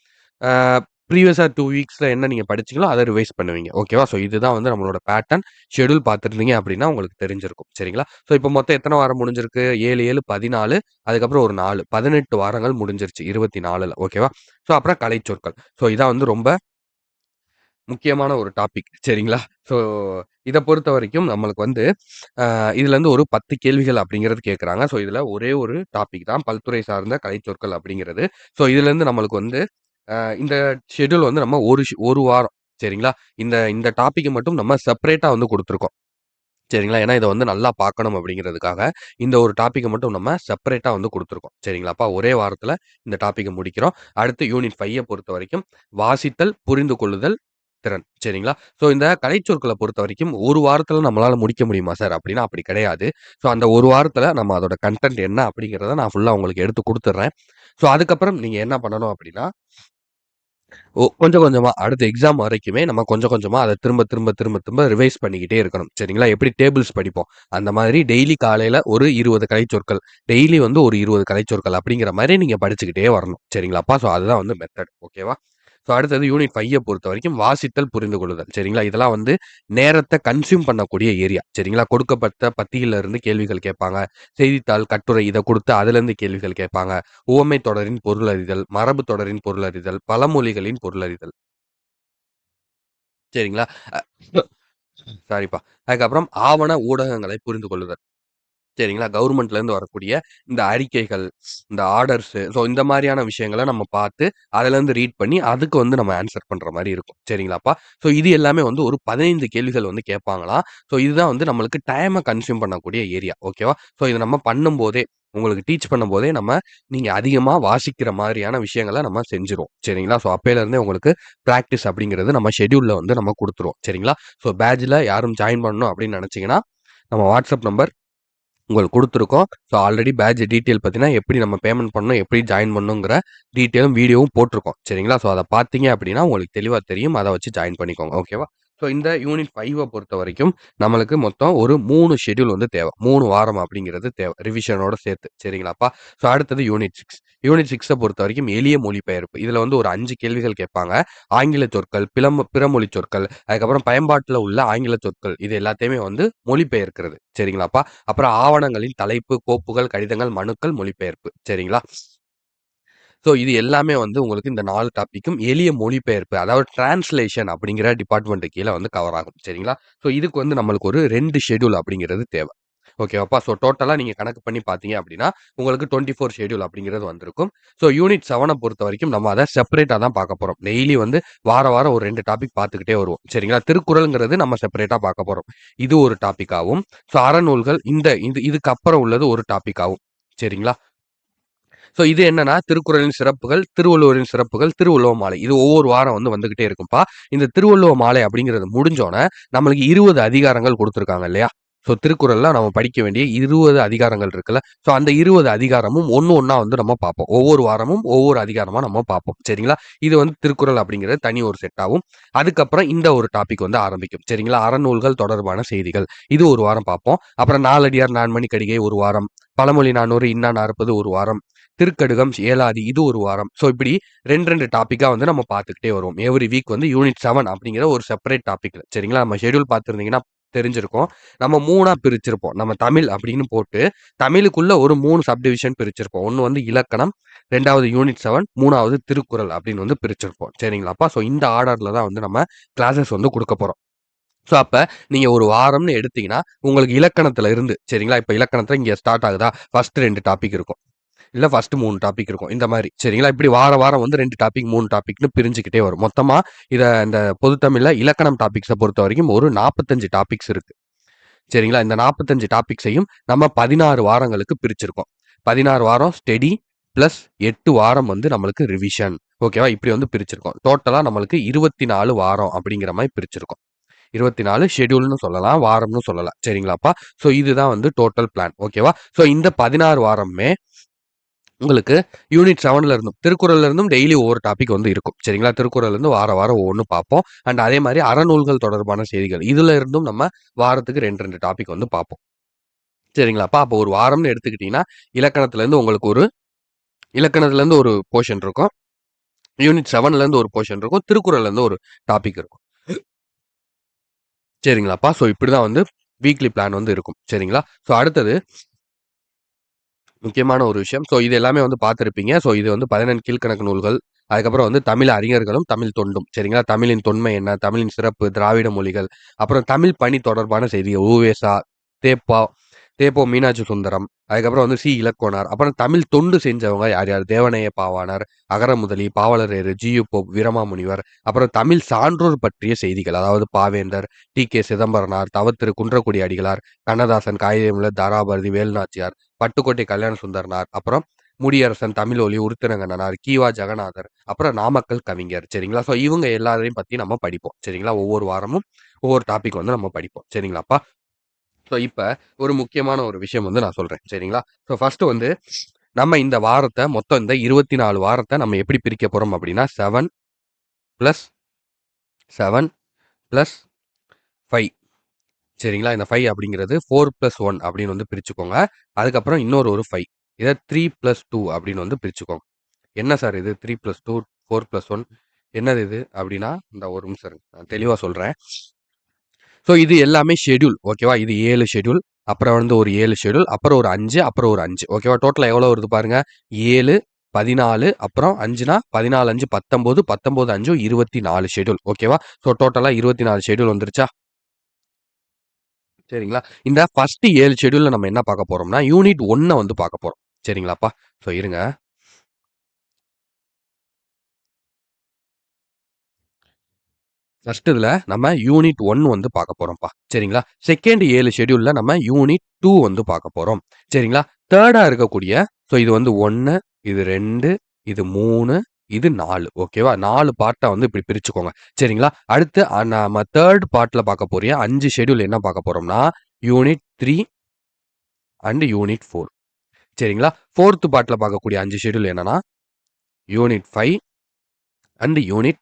ப்ரீவியஸாக டூ வீக்ஸில் என்ன நீங்கள் படிச்சீங்களோ அதை ரிவைஸ் பண்ணுவீங்க. ஓகேவா? ஸோ இதுதான் வந்து நம்மளோட பேட்டர்ன். ஷெட்யூல் பார்த்துருந்தீங்க அப்படின்னா உங்களுக்கு தெரிஞ்சிருக்கும். சரிங்களா? ஸோ இப்போ மொத்தம் எத்தனை வாரம் முடிஞ்சிருக்கு? 7, 7 14 அதுக்கப்புறம் ஒரு 4 18 வாரங்கள் முடிஞ்சிருச்சு 24ல. ஓகேவா? ஸோ அப்புறம் கலைச்சொற்கள். ஸோ இதான் வந்து ரொம்ப முக்கியமான ஒரு டாபிக். சரிங்களா? ஸோ இதை பொறுத்த வரைக்கும் நம்மளுக்கு வந்து இதுலேருந்து ஒரு 10 கேள்விகள் அப்படிங்கிறது கேட்குறாங்க ஸோ இதில் ஒரே ஒரு டாபிக் தான் பல்துறை சார்ந்த கலைச்சொற்கள் அப்படிங்கிறது. ஸோ இதுலேருந்து நம்மளுக்கு வந்து இந்த ஷெட்யூல் வந்து நம்ம ஒரு ஒரு வாரம். சரிங்களா? இந்த இந்த டாப்பிக்கை மட்டும் நம்ம செப்பரேட்டாக வந்து கொடுத்துருக்கோம் சரிங்களா? ஏன்னா இதை வந்து நல்லா பார்க்கணும் அப்படிங்கிறதுக்காக, இந்த ஒரு டாப்பிக்கை மட்டும் நம்ம செப்பரேட்டாக வந்து கொடுத்துருக்கோம் சரிங்களாப்பா? ஒரே வாரத்தில் இந்த டாப்பிக்கை முடிக்கிறோம். அடுத்து யூனிட் ஃபையை பொறுத்த வரைக்கும் வாசித்தல், புரிந்து கொள்ளுதல், திறன். சரிங்களா? ஸோ இந்த கலைச்சொற்களை பொறுத்த வரைக்கும் ஒரு வாரத்தில் நம்மளால் முடிக்க முடியுமா சார்? அப்படின்னா அப்படி கிடையாது. ஸோ அந்த ஒரு வாரத்தில் நம்ம அதோட கன்டென்ட் என்ன அப்படிங்கிறத நான் ஃபுல்லாக உங்களுக்கு எடுத்து கொடுத்துட்றேன் ஸோ அதுக்கப்புறம் நீங்கள் என்ன பண்ணணும் அப்படின்னா கொஞ்சம் கொஞ்சமா அடுத்த எக்ஸாம் வரைக்குமே நம்ம கொஞ்சம் கொஞ்சமாக அதை திரும்ப திரும்ப திரும்ப திரும்ப ரிவைஸ் பண்ணிக்கிட்டே இருக்கணும். சரிங்களா? எப்படி டேபிள்ஸ் படிப்போம். அந்த மாதிரி டெய்லி காலையில் ஒரு 20 கலைச்சொற்கள். டெய்லி வந்து ஒரு 20 கலைச்சொற்கள் அப்படிங்கிற மாதிரி நீங்கள் படிச்சுக்கிட்டே வரணும். சரிங்களாப்பா? ஸோ அதுதான் வந்து மெத்தட். ஓகேவா? ஸோ அடுத்தது யூனிட் பைய பொறுத்த வரைக்கும் வாசித்தல், புரிந்து கொள்ளுதல். சரிங்களா? இதெல்லாம் வந்து நேரத்தை கன்சியூம் பண்ணக்கூடிய ஏரியா. சரிங்களா? கொடுக்கப்பட்ட பத்தியில இருந்து கேள்விகள் கேட்பாங்க. செய்தித்தாள், கட்டுரை இத கொடுத்து அதுலேருந்து கேள்விகள் கேட்பாங்க. உவமை தொடரின் பொருளறிதல் மரபு தொடரின் பொருளறிதல் பழமொழிகளின் பொருளறிதல் சரிங்களா? சாரிப்பா. அதுக்கப்புறம் ஆவண ஊடகங்களை புரிந்து கொள்ளுதல். சரிங்களா? கவர்மெண்ட்லேருந்து வரக்கூடிய இந்த அறிக்கைகள், இந்த ஆர்டர்ஸு ஸோ இந்த மாதிரியான விஷயங்கள நம்ம பார்த்து, அதுலேருந்து ரீட் பண்ணி அதுக்கு வந்து நம்ம ஆன்சர் பண்ணுற மாதிரி இருக்கும். சரிங்களாப்பா? ஸோ இது எல்லாமே வந்து ஒரு 15 கேள்விகள் வந்து கேட்பாங்களாம். ஸோ இதுதான் வந்து நம்மளுக்கு டைமை கன்சியூம் பண்ணக்கூடிய ஏரியா. ஓகேவா? ஸோ இது நம்ம பண்ணும்போதே, உங்களுக்கு டீச் பண்ணும்போதே நம்ம நீங்கள் அதிகமாக வாசிக்கிற மாதிரியான விஷயங்கள நம்ம செஞ்சிருவோம் சரிங்களா? ஸோ அப்பையிலருந்தே உங்களுக்கு ப்ராக்டிஸ் அப்படிங்கிறது நம்ம ஷெடியூலில் வந்து நம்ம கொடுத்துருவோம் சரிங்களா? ஸோ பேட்ச்ல யாரும் ஜாயின் பண்ணணும் அப்படின்னு நினச்சிங்கன்னா நம்ம வாட்ஸ்அப் நம்பர் உங்களுக்கு கொடுத்துருக்கோம் ஸோ ஆல்ரெடி பேட்ச் டீட்டெயில் பார்த்தீங்கன்னா, எப்படி நம்ம பேமெண்ட் பண்ணணும், எப்படி ஜாயின் பண்ணணுங்கிற டீட்டெயிலும் வீடியோவும் போட்டிருக்கோம் சரிங்களா? ஸோ அதை பார்த்தீங்க அப்படின்னா உங்களுக்கு தெளிவாக தெரியும். அதை வச்சு ஜாயின் பண்ணிக்கோங்க. ஓகேவா? ஸோ இந்த யூனிட் ஃபைவை பொறுத்த வரைக்கும் நம்மளுக்கு மொத்தம் ஒரு மூணு ஷெட்யூல் வந்து தேவை மூணு வாரம் அப்படிங்கிறது தேவை ரிவிஷனோட சேர்த்து. சரிங்களாப்பா? ஸோ அடுத்தது யூனிட் சிக்ஸ் யூனிட் சிக்ஸை பொறுத்த வரைக்கும் எளிய மொழிபெயர்ப்பு. இதில் வந்து ஒரு அஞ்சு கேள்விகள் கேட்பாங்க. ஆங்கில சொற்கள், பிளம் பிறமொழி சொற்கள், அதுக்கப்புறம் பயன்பாட்டில் உள்ள ஆங்கில சொற்கள். இது எல்லாத்தையுமே வந்து மொழிபெயர்க்கிறது. சரிங்களாப்பா? அப்புறம் ஆவணங்களின் தலைப்பு, கோப்புகள், கடிதங்கள், மனுக்கள், மொழிபெயர்ப்பு. சரிங்களா? ஸோ இது எல்லாமே வந்து உங்களுக்கு இந்த நாலு டாப்பிக்கும் எளிய மொழிபெயர்ப்பு. அதாவது டிரான்ஸ்லேஷன் அப்படிங்கிற டிபார்ட்மெண்ட்டு கீழே வந்து கவர் ஆகும். சரிங்களா? ஸோ இதுக்கு வந்து நம்மளுக்கு ஒரு ரெண்டு ஷெட்யூல் அப்படிங்கிறது தேவை ஓகேவாப்பா? ஸோ டோட்டலாக நீங்கள் கணக்கு பண்ணி பார்த்தீங்க அப்படின்னா, உங்களுக்கு 24 ஷெட்யூல் அப்படிங்கிறது வந்திருக்கும். ஸோ யூனிட் செவனை பொறுத்த வரைக்கும் நம்ம அதை செப்பரேட்டாக தான் பார்க்க போகிறோம் டெய்லி வந்து வார வாரம் ஒரு ரெண்டு டாபிக் பார்த்துக்கிட்டே வருவோம். சரிங்களா? திருக்குறள்ங்கிறது நம்ம செப்பரேட்டாக பார்க்க போகிறோம் இது ஒரு டாப்பிக்காகவும் ஸோ அறநூல்கள் இந்த இது இதுக்கப்புறம் உள்ளது ஒரு டாப்பிக்காகவும் சரிங்களா? ஸோ இது என்னன்னா திருக்குறளின் சிறப்புகள் திருவள்ளுவரின் சிறப்புகள் திருவள்ளுவ மாலை இது ஒவ்வொரு வாரம் வந்து வந்துகிட்டே இருக்கும்ப்பா இந்த திருவள்ளுவ மாலை அப்படிங்கிறது முடிஞ்சோன்னே நம்மளுக்கு இருபது அதிகாரங்கள் கொடுத்துருக்காங்க இல்லையா ஸோ திருக்குறளில் நம்ம படிக்க வேண்டிய இருபது அதிகாரங்கள் இருக்குல்ல. ஸோ அந்த இருபது அதிகாரமும் ஒன்று ஒன்றா வந்து நம்ம பார்ப்போம். ஒவ்வொரு வாரமும் ஒவ்வொரு அதிகாரமாக நம்ம பார்ப்போம். சரிங்களா? இது வந்து திருக்குறள் அப்படிங்கிறது தனி ஒரு செட்டாகும் அதுக்கப்புறம் இந்த ஒரு டாபிக் வந்து ஆரம்பிக்கும். சரிங்களா? அறநூல்கள் தொடர்பான செய்திகள். இது ஒரு வாரம் பார்ப்போம். அப்புறம் நாலடியார் நான்மணி கடிகை ஒரு வாரம். பழமொழி நானூறு இன்னா நாற்பது ஒரு வாரம். திருக்கடுகம் ஏலாதி இது ஒரு வாரம். ஸோ இப்படி ரெண்டு ரெண்டு டாப்பிக்காக வந்து நம்ம பார்த்துக்கிட்டே வருவோம். எவ்ரி வீக் வந்து யூனிட் செவன் அப்படிங்கிற ஒரு செப்பரேட் டாபிக் சரிங்களா? நம்ம ஷெடியூல் பார்த்துருந்தீங்கன்னா தெரிஞ்சிருக்கும். நம்ம மூணாக பிரிச்சிருப்போம். நம்ம தமிழ் அப்படின்னு போட்டு தமிழுக்குள்ள ஒரு மூணு சப்டிவிஷன் பிரிச்சிருப்போம். ஒன்று வந்து இலக்கணம் ரெண்டாவது யூனிட் செவன் மூணாவது திருக்குறள் அப்படின்னு வந்து பிரிச்சிருப்போம். சரிங்களாப்பா ஸோ இந்த ஆர்டரில் தான் வந்து நம்ம கிளாஸஸ் வந்து கொடுக்க போகிறோம் ஸோ அப்போ நீங்கள் ஒரு வாரம்னு எடுத்தீங்கன்னா உங்களுக்கு இலக்கணத்தில் இருந்து சரிங்களா? இப்போ இலக்கணத்தில் இங்கே ஸ்டார்ட் ஆகுதா? ஃபர்ஸ்ட் ரெண்டு டாபிக் இருக்கும். இல்லை ஃபர்ஸ்ட் மூணு டாபிக் இருக்கும். இந்த மாதிரி. சரிங்களா? இப்படி வார வாரம் வந்து ரெண்டு டாபிக் மூணு டாபிக்னு பிரிஞ்சுக்கிட்டே வரும். மொத்தமாக இதை இந்த பொதுத்தமிழில் இலக்கணம் டாபிக்ஸை பொறுத்த வரைக்கும் ஒரு நாற்பத்தஞ்சு டாபிக்ஸ் இருக்கு. சரிங்களா? இந்த நாற்பத்தஞ்சு டாபிக்ஸையும் நம்ம பதினாறு வாரங்களுக்கு பிரிச்சிருக்கோம். பதினாறு வாரம் ஸ்டெடி ப்ளஸ் எட்டு வாரம் வந்து நம்மளுக்கு ரிவிஷன் ஓகேவா இப்படி வந்து பிரிச்சிருக்கோம். டோட்டலாக நம்மளுக்கு இருபத்தி நாலு வாரம் அப்படிங்கிற மாதிரி பிரிச்சிருக்கோம். இருபத்தி நாலு ஷெடியூல்னு சொல்லலாம் வாரம்னு சொல்லலாம். சரிங்களாப்பா? ஸோ இதுதான் வந்து டோட்டல் பிளான் ஓகேவா ஸோ இந்த பதினாறு வாரமே உங்களுக்கு யூனிட் செவன்ல இருந்தும் திருக்குறள்ல இருந்தும் டெய்லி ஒவ்வொரு டாபிக் வந்து இருக்கும். சரிங்களா? திருக்குறள் இருந்து வார வாரம் ஒவ்வொன்று பார்ப்போம். அண்ட் அதே மாதிரி அறநூல்கள் தொடர்பான செய்திகள். இதுல இருந்தும் நம்ம வாரத்துக்கு ரெண்டு ரெண்டு டாபிக் வந்து பார்ப்போம். சரிங்களாப்பா அப்போ ஒரு வாரம்னு எடுத்துக்கிட்டீங்கன்னா இலக்கணத்துல இருந்து உங்களுக்கு ஒரு இலக்கணத்துல இருந்து ஒரு போர்ஷன் இருக்கும். யூனிட் செவன்ல இருந்து ஒரு போர்ஷன் இருக்கும். திருக்குறள்ல இருந்து ஒரு டாபிக் இருக்கும். சரிங்களாப்பா ஸோ இப்படிதான் வந்து வீக்லி பிளான் வந்து இருக்கும். சரிங்களா? ஸோ அடுத்தது முக்கியமான ஒரு விஷயம். ஸோ இது எல்லாமே வந்து பார்த்துருப்பீங்க. ஸோ இது வந்து பதினெண்டு கீழ்கணக்கு நூல்கள். அதுக்கப்புறம் வந்து தமிழ் அறிஞர்களும் தமிழ் தொண்டும். சரிங்களா? தமிழின் தொன்மை என்ன? தமிழின் சிறப்பு திராவிட மொழிகள். அப்புறம் தமிழ் பணி தொடர்பான செய்திகள். ஊவேசா தேப்பா தேப்போ மீனாட்சி சுந்தரம் அதுக்கப்புறம் வந்து சி. இலக்கோனார் அப்புறம் தமிழ் தொண்டு செஞ்சவங்க யார் யார்? Devaneya Pavanar அகரமுதலி Pavalareru G U Pope Veeramamunivar அப்புறம் தமிழ் சான்றோர் பற்றிய செய்திகள் அதாவது பாவேந்தர் டி. கே. சிதம்பரனார் தவத்திரு குன்றக்குடி அடிகளார் கண்ணதாசன் காகிதமில்ல தாராபாரதி வேலுநாச்சியார் பட்டுக்கோட்டை கல்யாண சுந்தரனார் அப்புறம் முடியரசன் தமிழ் ஒலி உருத்திரங்கண்ணனார் கீவா ஜெகநாதர் அப்புறம் நாமக்கல் கவிஞர் சரிங்களா? ஸோ இவங்க எல்லாரையும் பற்றி நம்ம படிப்போம் சரிங்களா? ஒவ்வொரு வாரமும் ஒவ்வொரு டாபிக் வந்து நம்ம படிப்போம் சரிங்களாப்பா? ஸோ இப்போ ஒரு முக்கியமான ஒரு விஷயம் வந்து நான் சொல்கிறேன் சரிங்களா? ஸோ ஃபஸ்ட்டு வந்து நம்ம இந்த வாரத்தை மொத்தம் இந்த இருபத்தி நாலு வாரத்தை நம்ம எப்படி பிரிக்க போகிறோம் அப்படின்னா seven plus seven plus five சரிங்களா? இந்த ஃபைவ் அப்படிங்கிறது ஃபோர் ப்ளஸ் ஒன் அப்படின்னு வந்து பிரிச்சுக்கோங்க. அதுக்கப்புறம் இன்னொரு ஒரு ஃபைவ் இதை த்ரீ ப்ளஸ் டூ அப்படின்னு வந்து பிரிச்சுக்கோங்க. என்ன சார் இது? Three plus two four plus one என்னது இது? அப்படின்னா இந்த ஒரு நிமிஷம் நான் தெளிவாக சொல்கிறேன் ஸோ இது எல்லாமே ஷெட்யூல் ஓகேவா இது ஏழு ஷெட்யூல் அப்புறம் வந்து ஒரு ஏழு ஷெட்யூல் அப்புறம் ஒரு அஞ்சு அப்புறம் ஒரு அஞ்சு ஓகேவா டோட்டலாக எவ்வளோ வருது பாருங்க? ஏழு பதினாலு அப்புறம் அஞ்சுனா பதினாலு அஞ்சு பத்தொம்போது பத்தொம்போது அஞ்சு இருபத்தி நாலு ஷெட்யூல் ஓகேவா ஸோ டோட்டலாக இருபத்தி நாலு ஷெட்யூல் வந்துருச்சா? சரிங்களா? இந்த ஃபர்ஸ்ட் ஏழு ஷெடியூலில் நம்ம என்ன பார்க்க போகிறோம்னா யூனிட் ஒன்னை வந்து பார்க்க போகிறோம் சரிங்களாப்பா? ஸோ இருங்க. ஃபர்ஸ்ட் இதில் நம்ம யூனிட் ஒன் வந்து பார்க்க போகிறோம்ப்பா சரிங்களா? செகண்ட் ஏழு ஷெடியூலில் நம்ம யூனிட் டூ வந்து பார்க்க போகிறோம் சரிங்களா? தேர்டாக இருக்கக்கூடிய ஸோ இது வந்து ஒன்று இது ரெண்டு இது மூணு இது நாலு. ஓகேவா நாலு பார்ட்டை வந்து இப்படி பிரிச்சுக்கோங்க. சரிங்களா? அடுத்து நம்ம தேர்ட் பார்ட்டில் பார்க்க போறிய அஞ்சு ஷெட்யூல் என்ன பார்க்க போகிறோம்னா unit three and unit four சரிங்களா? ஃபோர்த்து பார்ட்டில் பார்க்கக்கூடிய அஞ்சு ஷெட்யூல் என்னன்னா யூனிட் ஃபைவ் அண்ட் யூனிட்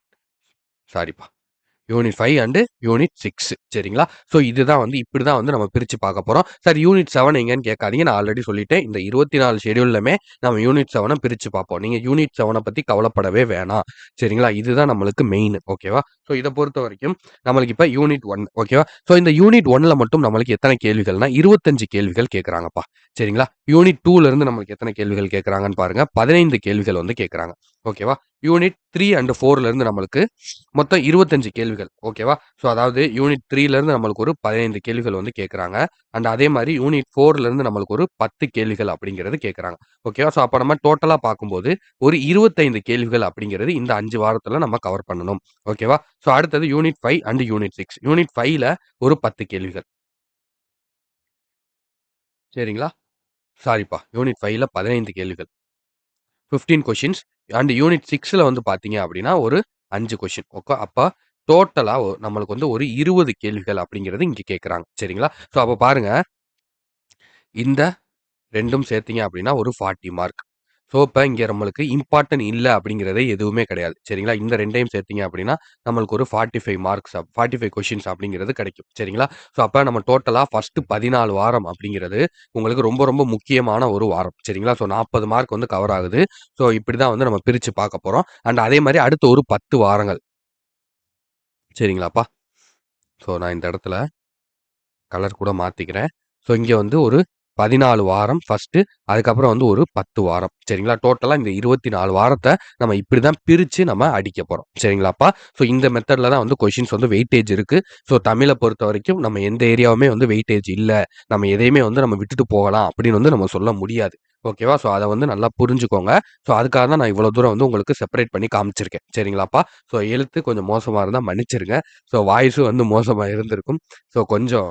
சாரிப்பா unit five and unit six சரிங்களா? ஸோ இதுதான் வந்து இப்படி தான் வந்து நம்ம பிரித்து பார்க்க போகிறோம் சார் யூனிட் செவன் எங்கன்னு கேட்காதீங்க. நான் ஆல்ரெடி சொல்லிட்டேன். இந்த இருபத்தி நாலு ஷெடியூல்லுமே நம்ம யூனிட் செவனை பிரித்து பார்ப்போம். நீங்கள் யூனிட் செவனை பற்றி கவலைப்படவே வேணாம். சரிங்களா? இதுதான் நம்மளுக்கு மெயின் ஓகேவா ஸோ இதை பொறுத்த வரைக்கும் நம்மளுக்கு இப்போ யூனிட் ஒன் ஓகேவா ஸோ இந்த யூனிட் ஒன்ல மட்டும் நம்மளுக்கு எத்தனை கேள்விகள்னா இருபத்தஞ்சு கேள்விகள் கேட்குறாங்கப்பா. சரிங்களா? யூனிட் டூலேருந்து நம்மளுக்கு எத்தனை கேள்விகள் கேட்குறாங்கன்னு பாருங்க. பதினைந்து கேள்விகள் வந்து கேட்குறாங்க. ஓகேவா? யூனிட் த்ரீ அண்ட் ஃபோர்லேருந்து நம்மளுக்கு மொத்தம் இருபத்தஞ்சு கேள்விகள். ஓகேவா? ஸோ அதாவது யூனிட் த்ரீலேருந்து நம்மளுக்கு ஒரு பதினைந்து கேள்விகள் வந்து கேட்குறாங்க அண்ட் அதே மாதிரி யூனிட் ஃபோர்லேருந்து நம்மளுக்கு ஒரு பத்து கேள்விகள் அப்படிங்கிறது கேட்குறாங்க ஓகேவா? ஸோ அப்போ நம்ம டோட்டலாக பார்க்கும்போது ஒரு இருபத்தைந்து கேள்விகள் அப்படிங்கிறது இந்த அஞ்சு வாரத்தில் நம்ம கவர் பண்ணணும். ஓகேவா? ஸோ அடுத்தது unit five and unit six. Unit ஃபைவ்ல ஒரு பத்து கேள்விகள். சரிங்களா? சாரிப்பா யூனிட் ஃபைவ்ல பதினைந்து கேள்விகள். ஃபிஃப்டீன் கொஷின்ஸ் அண்ட் யூனிட் சிக்ஸில் வந்து பார்த்தீங்க அப்படின்னா, ஒரு அஞ்சு கொஷின் ஓகே. அப்போ டோட்டலாக நம்மளுக்கு வந்து ஒரு 20 கேள்விகள் அப்படிங்கிறது இங்கே கேட்குறாங்க சரிங்களா? ஸோ அப்போ பாருங்க. இந்த ரெண்டும் சேர்த்தீங்க அப்படின்னா ஒரு 40 மார்க். ஸோ இப்போ இங்கே நம்மளுக்கு இம்பார்ட்டன்ட் இல்லை அப்படிங்கிறதே எதுவுமே கிடையாது. சரிங்களா? இந்த ரெண்டையும் சேர்த்திங்க அப்படின்னா, நம்மளுக்கு ஒரு 45 மார்க்ஸ் ஃபார்ட்டி ஃபைவ் கொஷின்ஸ் அப்படிங்கிறது கிடைக்கும். சரிங்களா? ஸோ அப்போ நம்ம டோட்டலாக ஃபஸ்ட்டு பதினாலு வாரம் அப்படிங்கிறது உங்களுக்கு ரொம்ப ரொம்ப முக்கியமான ஒரு வாரம். சரிங்களா? ஸோ 40 மார்க் வந்து கவர் ஆகுது. ஸோ இப்படி தான் வந்து நம்ம பிரித்து பார்க்க போகிறோம் அண்ட் அதே மாதிரி அடுத்த ஒரு 10 வாரங்கள். சரிங்களாப்பா? ஸோ நான் இந்த இடத்துல கலர் கூட மாற்றிக்கிறேன் ஸோ இங்கே வந்து ஒரு 14 வாரம் ஃபர்ஸ்ட்டு. அதுக்கப்புறம் வந்து ஒரு 10 வாரம். சரிங்களா? டோட்டலாக இந்த இருபத்தி நாலு வாரத்தை நம்ம இப்படி தான் பிரித்து நம்ம அடிக்க போகிறோம் சரிங்களாப்பா? ஸோ இந்த மெத்தடில் தான் வந்து கொஷின்ஸ் வந்து வெயிட்டேஜ் இருக்குது ஸோ தமிழை பொறுத்த வரைக்கும் நம்ம எந்த ஏரியாவுமே வந்து வெயிட்டேஜ் இல்லை நம்ம எதையுமே வந்து நம்ம விட்டுட்டு போகலாம் அப்படின்னு வந்து நம்ம சொல்ல முடியாது. ஓகேவா? ஸோ அதை வந்து நல்லா புரிஞ்சுக்கோங்க. ஸோ அதுக்காக தான் நான் இவ்வளோ தூரம் வந்து உங்களுக்கு செப்பரேட் பண்ணி காமிச்சிருக்கேன். சரிங்களாப்பா? ஸோ எழுத்து கொஞ்சம் மோசமாக இருந்தால் மன்னிச்சிருங்க. ஸோ வாய்ஸும் வந்து மோசமாக இருந்திருக்கும். ஸோ கொஞ்சம்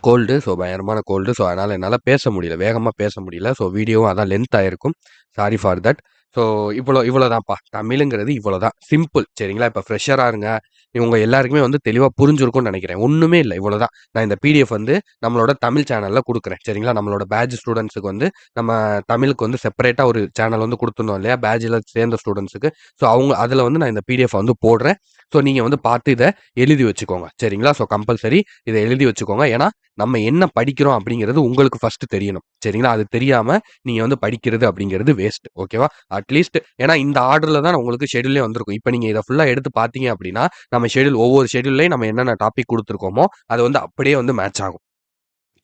கோல்டு. ஸோ பயங்கரமான கோல்டு. ஸோ அதனால் என்னால் பேச முடியல. வேகமாக பேச முடியல. ஸோ வீடியோவும் அதான் லென்த் ஆகிருக்கும் சாரி ஃபார் தட். ஸோ இவ்வளோ இவ்வளோதான்ப்பா. தமிழுங்கிறது இவ்வளோ தான் சிம்பிள். சரிங்களா? இப்போ ஃப்ரெஷராக இருங்க. இவங்க எல்லாருக்குமே வந்து தெளிவாக புரிஞ்சிருக்கும்னு நினைக்கிறேன் ஒன்றுமே இல்லை இவ்வளோதான். நான் இந்த பிடிஎஃப் வந்து நம்மளோட தமிழ் சேனலில் கொடுக்குறேன் சரிங்களா? நம்மளோட பேட்ச் ஸ்டூடெண்ட்ஸுக்கு வந்து நம்ம தமிழுக்கு வந்து செப்பரேட்டாக ஒரு சேனல் வந்து கொடுத்துருந்தோம் இல்லையா? பேட்ச்ல சேர்ந்த ஸ்டூடண்ட்ஸ்க்கு. ஸோ அவங்க அதில் வந்து நான் இந்த பிடிஎஃப் வந்து போடுறேன். ஸோ நீங்கள் வந்து பார்த்து இதை எழுதி வச்சுக்கோங்க. சரிங்களா? ஸோ கம்பல்சரி இதை எழுதி வச்சுக்கோங்க. ஏன்னா, நம்ம என்ன படிக்கிறோம் அப்படிங்கிறது உங்களுக்கு ஃபர்ஸ்ட் தெரியணும். சரிங்களா? அது தெரியாம நீங்க வந்து படிக்கிறது அப்படிங்கிறது வேஸ்ட். ஓகேவா? அட்லீஸ்ட் ஏன்னா இந்த ஆர்டர்ல தான் உங்களுக்கு ஷெடியூலே வந்திருக்கும். இப்போ நீங்க இதை ஃபுல்லா எடுத்து பார்த்தீங்க அப்படின்னா, நம்ம நம்ம ஷெட்யூல் ஒவ்வொரு ஷெடியூல்லையும் நம்ம என்னென்ன டாபிக் கொடுத்துருக்கோமோ அது வந்து அப்படியே வந்து மேட்ச் ஆகும்.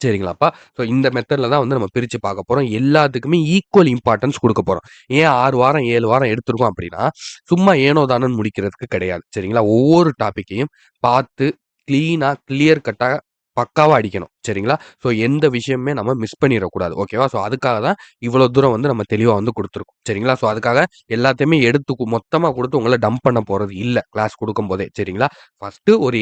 சரிங்களாப்பா? ஸோ இந்த மெத்தடில் தான் வந்து நம்ம பிரித்து பார்க்க போகிறோம் எல்லாத்துக்குமே ஈக்குவல் இம்பார்ட்டன்ஸ் கொடுக்க போகிறோம் ஏன் ஆறு வாரம், ஏழு வாரம் எடுத்திருக்கோம் அப்படின்னா, சும்மா ஏனோ தானன்னு முடிக்கிறதுக்கு கிடையாது. சரிங்களா? ஒவ்வொரு டாப்பிக்கையும் பார்த்து க்ளீனாக கிளியர் கட்டாக பக்காவாக அடிக்கணும். சரிங்களா? ஸோ எந்த விஷயமுமே நம்ம மிஸ் பண்ணிடக்கூடாது ஓகேவா? ஸோ அதுக்காக தான் இவ்வளோ தூரம் வந்து நம்ம தெளிவாக வந்து கொடுத்துருக்கோம் சரிங்களா? ஸோ அதுக்காக எல்லாத்தையுமே எடுத்து மொத்தமாக கொடுத்து உங்களை டம்ப் பண்ண போகிறது இல்லை கிளாஸ் கொடுக்கும் போதே சரிங்களா? ஃபஸ்ட்டு ஒரு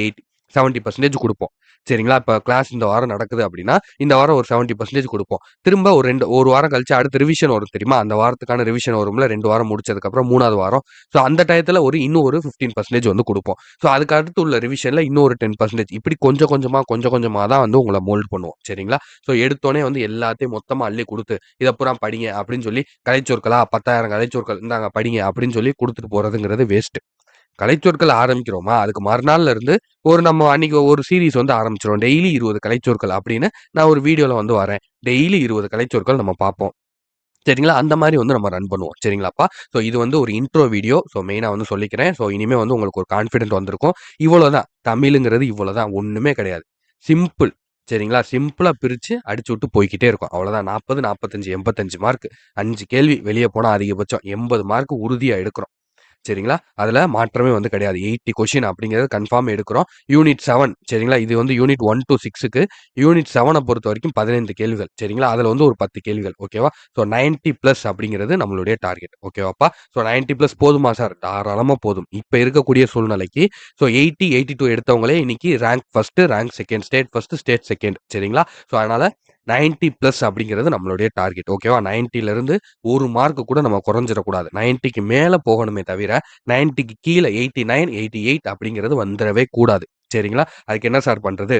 செவன்ட்டி பர்சன்டேஜ் கொடுப்போம் சரிங்களா? இப்போ கிளாஸ் இந்த வாரம் நடக்குது அப்படின்னா, இந்த வாரம் ஒரு செவன்ட்டி பர்சன்டேஜ் கொடுப்போம் திரும்ப ஒரு 2 1 வாரம் கழிச்சு அடுத்து ரிவிஷன் வரும் தெரியுமா? அந்த வாரத்துக்கான ரிவிஷன் வரும்ல ரெண்டு வாரம் முடிச்சதுக்கப்புறம் மூணாவது வாரம். ஸோ அந்த டயத்தில் ஒரு இன்னும் ஒரு 15% வந்து கொடுப்போம் ஸோ அதுக்கு அடுத்து உள்ள ரிவிஷனில் இன்னும் ஒரு 10% இப்படி கொஞ்சம் கொஞ்சமாக கொஞ்சம் கொஞ்சமாக தான் வந்து உங்களை மோல்ட் பண்ணுவோம். சரிங்களா? ஸோ எடுத்தோடனே வந்து எல்லாத்தையும் மொத்தமாக அள்ளி கொடுத்து இத பூரா படிங்க அப்படின்னு சொல்லி கலைச்சொற்களா 10,000 கலைச்சொற்கள் இந்தாங்க படிங்க அப்படின்னு சொல்லி கொடுத்துட்டு போகிறதுங்கிறது வேஸ்ட்டு கலைச்சொற்கள் ஆரம்பிக்கிறோமா, அதுக்கு மறுநாள்ல இருந்து ஒரு நம்ம அன்னைக்கு ஒரு சீரீஸ் வந்து ஆரம்பிச்சிடும் டெய்லி 20 கலைச்சொற்கள் அப்படின்னு நான் ஒரு வீடியோவில் வந்து வரேன். டெய்லி 20 கலைச்சொற்கள் நம்ம பார்ப்போம். சரிங்களா? அந்த மாதிரி வந்து நம்ம ரன் பண்ணுவோம். சரிங்களாப்பா? ஸோ இது வந்து ஒரு இன்ட்ரோ வீடியோ. ஸோ மெயினாக வந்து சொல்லிக்கிறேன். ஸோ இனிமேல் வந்து உங்களுக்கு ஒரு கான்ஃபிடென்ட் வந்திருக்கும். இவ்வளோதான். தமிழுங்கிறது இவ்வளோதான். ஒன்றுமே கிடையாது. சிம்பிள். சரிங்களா? சிம்பிளாக பிரித்து அடிச்சு விட்டு போய்க்கிட்டே இருக்கும். அவ்வளோதான் 40, 45, 85 மார்க். அஞ்சு கேள்வி வெளியே போனால் அதிகபட்சம் 80 மார்க் உறுதியாக எடுக்கிறோம். சரிங்களா? அதில் மாற்றமே வந்து கிடையாது. எயிட்டி கொஷின் அப்படிங்கிறது கன்ஃபார்ம் எடுக்கிறோம். யூனிட் செவன் சரிங்களா? இது வந்து யூனிட் ஒன் டூ சிக்ஸுக்கு யூனிட் செவனை பொறுத்த வரைக்கும் பதினைந்து கேள்விகள். சரிங்களா? அதில் வந்து ஒரு 10 கேள்விகள். ஓகேவா? ஸோ நைன்ட்டி ப்ளஸ் அப்படிங்கிறது நம்மளுடைய டார்கெட். ஓகேவாப்பா? ஸோ நைன்ட்டி ப்ளஸ் போதுமா சார்? தாராளமாக போதும். இப்போ இருக்கக்கூடிய சூழ்நிலைக்கு ஸோ 80, 82 எடுத்தவங்களே இன்னைக்கு rank first rank second, state first state second. சரிங்களா? ஸோ அதனால் நைன்டி ப்ளஸ் அப்படிங்கிறது நம்மளுடைய டார்கெட். ஓகேவா? நைன்ட்டிலேருந்து ஒரு மார்க் கூட நம்ம குறைஞ்சிடக்கூடாது நைன்ட்டிக்கு மேலே போகணுமே தவிர, நைன்ட்டிக்கு கீழே எயிட்டி நைன் எயிட்டி எயிட் அப்படிங்கிறது வந்துடவே கூடாது. சரிங்களா? அதுக்கு என்ன சார் பண்ணுறது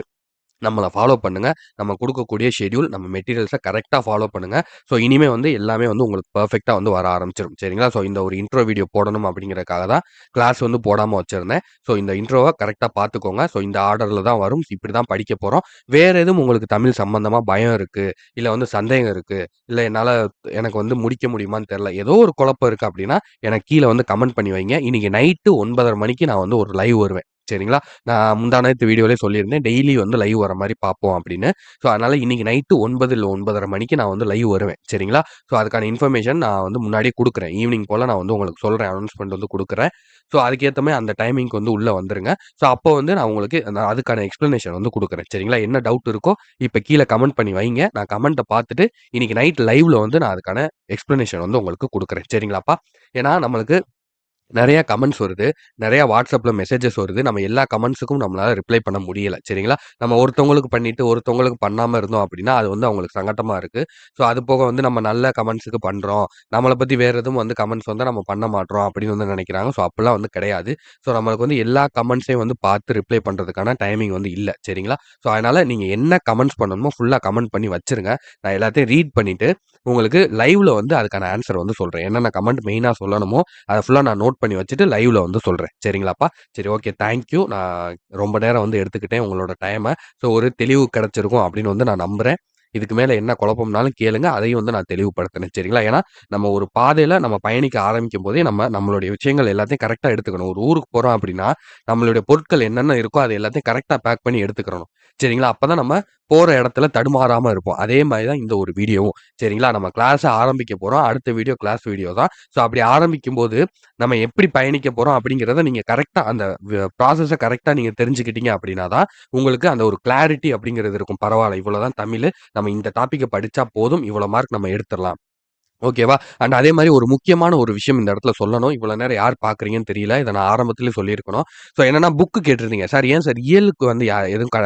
நம்மளை ஃபாலோ பண்ணுங்கள் நம்ம கொடுக்கக்கூடிய ஷெட்யூல், நம்ம மெட்டீரியல்ஸை கரெக்டாக ஃபாலோ பண்ணுங்கள் ஸோ இனிமேல் வந்து எல்லாமே வந்து உங்களுக்கு பர்ஃபெக்டாக வந்து வர ஆரம்பிச்சிடும் சரிங்களா? ஸோ இந்த ஒரு இன்ட்ரோ வீடியோ போடணும் அப்படிங்கிறக்காக தான் கிளாஸ் வந்து போடாமல் வச்சிருந்தேன். ஸோ இந்த இன்ட்ரோவை கரெக்டாக பார்த்துக்கோங்க. ஸோ இந்த ஆர்டரில் தான் வரும். இப்படி தான் படிக்க போகிறோம் வேறு எதுவும் உங்களுக்கு தமிழ் சம்மந்தமாக பயம் இருக்குது இல்லை வந்து சந்தேகம் இருக்குது இல்லை என்னால் எனக்கு வந்து முடிக்க முடியுமான்னு தெரில ஏதோ ஒரு குழப்பம் இருக்குது அப்படின்னா, எனக்கு கீழே வந்து கமெண்ட் பண்ணி வைங்க. இன்றைக்கி நைட்டு 9:30 மணிக்கு நான் வந்து ஒரு லைவ் வருவேன். சரிங்களா? நான் முந்தா நேத்து வீடியோலயே சொல்லியிருந்தேன். டெய்லி வந்து லைவ் வர மாதிரி பார்ப்போம் அப்படின்னு. ஸோ அதனால் இன்றைக்கி நைட்டு ஒன்பது இல்லை ஒன்பதரை மணிக்கு நான் வந்து லைவ் வருவேன். சரிங்களா? ஸோ அதுக்கான இன்ஃபர்மேஷன் நான் வந்து முன்னாடியே கொடுக்குறேன் ஈவினிங் போல் நான் வந்து உங்களுக்கு சொல்கிறேன் அனௌன்ஸ்மெண்ட் வந்து கொடுக்குறேன் ஸோ அதுக்கேற்ற மாதிரி அந்த டைமிங்க்கு வந்து உள்ளே வந்துருங்க. ஸோ அப்போ வந்து நான் உங்களுக்கு நான் அதுக்கான எக்ஸ்ப்ளனேஷன் வந்து கொடுக்குறேன் சரிங்களா? என்ன டவுட் இருக்கோ இப்போ கீழே கமெண்ட் பண்ணி வைங்க. நான் கமெண்ட்டை பார்த்துட்டு இன்றைக்கி நைட் லைவில் வந்து நான் அதுக்கான எக்ஸ்ப்ளனேஷன் வந்து உங்களுக்கு கொடுக்குறேன் சரிங்களாப்பா? ஏன்னா நம்மளுக்கு நிறையா கமெண்ட்ஸ் வருது. நிறையா வாட்ஸ்அப்பில் மெசேஜஸ் வருது. நம்ம எல்லா கமெண்ட்ஸுக்கும் நம்மளால் ரிப்ளை பண்ண முடியலை சரிங்களா? நம்ம ஒருத்தவங்களுக்கு பண்ணிட்டு, ஒருத்தவங்களுக்கு பண்ணாமல் இருந்தோம் அப்படின்னா அது வந்து அவங்களுக்கு சங்கட்டமாக இருக்குது ஸோ அது போக வந்து நம்ம நல்ல கமெண்ட்ஸுக்கு பண்ணுறோம் நம்மளை பற்றி வேறு எதுவும் வந்து கமெண்ட்ஸ் வந்து நம்ம பண்ண மாட்றோம் அப்படின்னு வந்து நினைக்கிறாங்க ஸோ அப்போல்லாம் வந்து கிடையாது. ஸோ நம்மளுக்கு வந்து எல்லா கமெண்ட்ஸையும் வந்து பார்த்து ரிப்ளை பண்ணுறதுக்கான டைமிங் வந்து இல்லை சரிங்களா? ஸோ அதனால் நீங்கள் என்ன கமெண்ட்ஸ் பண்ணணுமோ ஃபுல்லாக கமெண்ட் பண்ணி வச்சுருங்க. நான் எல்லாத்தையும் ரீட் பண்ணிவிட்டு உங்களுக்கு லைவில் வந்து அதுக்கான ஆன்சர் வந்து சொல்கிறேன் என்னென்ன கமெண்ட் மெயினாக சொல்லணுமோ, அதை ஃபுல்லாக நான் நோட் பண்ணி வச்சுட்டு லைவ்ல வந்து சொல்றேன். சரிங்களாப்பா? சரி ஓகே. Thank you. நான் ரொம்ப நேரம் வந்து எடுத்துக்கிட்டேன் உங்களோட டைமை ஸோ ஒரு தெளிவு கிடைச்சிருக்கும் அப்படின்னு வந்து நான் நம்புறேன். இதுக்கு மேல என்ன குழப்பம்னாலும் கேளுங்க. அதையும் வந்து நான் தெளிவுபடுத்தினேன் சரிங்களா? ஏன்னா, நம்ம ஒரு பாதையில நம்ம பயணிக்க ஆரம்பிக்கும்போதே, நம்ம நம்மளுடைய விஷயங்கள் எல்லாத்தையும் கரெக்டாக எடுத்துக்கணும். ஒரு ஊருக்கு போறோம் அப்படின்னா நம்மளுடைய பொருட்கள் என்னென்ன இருக்கோ, அது எல்லாத்தையும் கரெக்டாக பேக் பண்ணி எடுத்துக்கணும் சரிங்களா? அப்பதான் நம்ம போற இடத்துல தடுமாறாம இருப்போம். அதே மாதிரி தான் இந்த ஒரு வீடியோவும். சரிங்களா? நம்ம கிளாஸ ஆரம்பிக்க போறோம். அடுத்த வீடியோ கிளாஸ் வீடியோ தான். ஸோ அப்படி ஆரம்பிக்கும் போது நம்ம எப்படி பயணிக்க போறோம் அப்படிங்கிறத நீங்க கரெக்டாக அந்த ப்ராசஸை ப்ராசஸ நீங்கள் நீங்க தெரிஞ்சுக்கிட்டீங்க அப்படின்னா தான், உங்களுக்கு அந்த ஒரு கிளாரிட்டி அப்படிங்கிறது இருக்கும். பரவாயில்ல இவ்வளோ தான் நம்ம இந்த டாப்பிக்கை படித்தா போதும். இவ்வளோ மார்க் நம்ம எடுத்துடலாம் ஓகேவா? அண்ட் அதே மாதிரி ஒரு முக்கியமான ஒரு விஷயம் இந்த இடத்துல சொல்லணும். இவ்வளோ நேரம் யார் பார்க்குறீங்கன்னு தெரியல. இதை நான் ஆரம்பத்திலேயே சொல்லியிருக்கணும். ஸோ என்னென்னா புக்கு கேட்டிருந்தீங்க. சார் ஏன் சார் இயலுக்கு வந்து யா எதுவும் க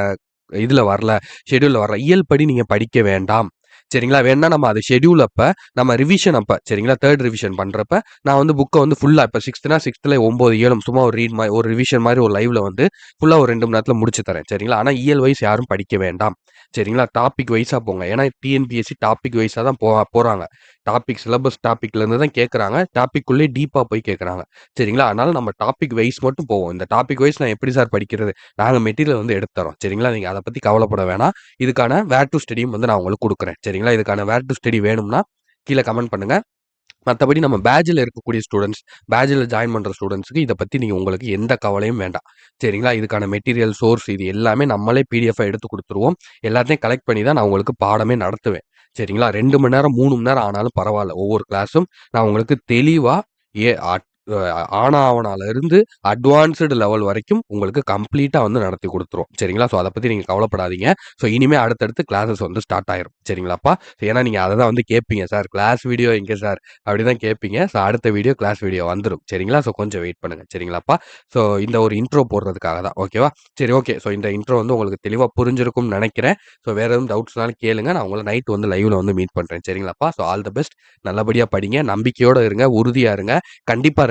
இதில் வரல, ஷெடியூலில் வரல. இயல் படி படிக்க வேண்டாம். சரிங்களா? வேணா நம்ம அது ஷெடியூல் அப்போ நம்ம ரிவிஷன் அப்போ சரிங்களா? தேர்ட் ரிவிஷன் பண்ணுறப்ப நான் வந்து புக்கை வந்து ஃபுல்லாக இப்போ 6த்னா 6த்ல 9, 7 சும்மா ஒரு ரீட் மாதிரி ஒரு ரிவிஷன் மாதிரி ஒரு லைவ்ல வந்து ஃபுல்லாக ஒரு ரெண்டு மணி நேரத்தில் முடிச்சு தரேன். சரிங்களா? ஆனால் இயல் வைஸ் யாரும் படிக்க வேண்டாம். சரிங்களா? டாபிக் வைஸாக போங்க. ஏன்னா டிஎன்பிஎஸ்சி டாபிக் வைஸாக தான் போ போகிறாங்க டாபிக் சிலபஸ் டாப்பிக்லேருந்து தான் கேட்குறாங்க டாப்பிக்குள்ளே டீப்பாக போய் கேட்குறாங்க சரிங்களா? அதனால் நம்ம டாபிக் வைஸ் மட்டும் போவோம். இந்த டாபிக் வைஸ் நான் எப்படி சார் படிக்கிறது? நாங்கள் மெட்டீரியல் வந்து எடுத்து சரிங்களா? நீங்கள் அதை பற்றி கவலைப்பட வேணாம். இதுக்கான வேர் டூ ஸ்டடியும் வந்து நான் உங்களுக்கு கொடுக்குறேன் சரிங்களா? இதுக்கான வேர் டூ ஸ்டடி வேணும்னா, கீழே கமெண்ட் பண்ணுங்க. மற்றபடி நம்ம பேஜில் இருக்கக்கூடிய ஸ்டூடெண்ட்ஸ் பேஜில் ஜாயின் பண்ணுற ஸ்டூடெண்ட்ஸுக்கு இதை பற்றி நீங்கள் உங்களுக்கு எந்த கவலையும் வேண்டாம். சரிங்களா? இதுக்கான மெட்டீரியல், சோர்ஸ் இது எல்லாமே நம்மளே பிடிஎஃபாக எடுத்து கொடுத்துருவோம் எல்லாத்தையும் கலெக்ட் பண்ணி தான் நான் உங்களுக்கு பாடமே நடத்துவேன். சரிங்களா? ரெண்டு மணி நேரம், மூணு மணி நேரம் ஆனாலும் பரவாயில்ல ஒவ்வொரு கிளாஸும் நான் உங்களுக்கு தெளிவாக ஏ ஆனாவனால இருந்து அட்வான்ஸ்டு லெவல் வரைக்கும் உங்களுக்கு கம்ப்ளீட்டா வந்து நடத்தி கொடுத்துரும் சரிங்களா? ஸோ அதை பத்தி நீங்க கவலைப்படாதீங்க. ஸோ இனிமே அடுத்தடுத்து கிளாஸஸ் வந்து ஸ்டார்ட் ஆயிரும். சரிங்களாப்பா? ஏன்னா நீங்க அதை தான் வந்து கேட்பீங்க. சார் கிளாஸ் வீடியோ எங்க சார்? அப்படி தான் கேட்பீங்க. ஸோ அடுத்த வீடியோ கிளாஸ் வீடியோ வந்துடும் சரிங்களா? ஸோ கொஞ்சம் வெயிட் பண்ணுங்க. சரிங்களாப்பா? ஸோ இந்த ஒரு இன்ட்ரோ போடுறதுக்காக தான். ஓகேவா? சரி ஓகே. ஸோ இந்த இன்ட்ரோ வந்து உங்களுக்கு தெளிவாக புரிஞ்சிருக்கும்னு நினைக்கிறேன் ஸோ வேற எதுவும் டவுட்ஸ்னாலும் கேளுங்க. நான் உங்களை நைட் வந்து லைவ்ல வந்து மீட் பண்றேன். சரிங்களாப்பா? So all the best. நல்லபடியா படிங்க. நம்பிக்கையோட இருங்க. உறுதியா இருங்க.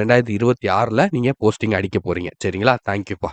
ரெண்டாயிரத்தி இருபத்தி ஆறில் நீங்கள் போஸ்டிங் அடிக்க போகிறீங்க சரிங்களா? தேங்க் யூப்பா.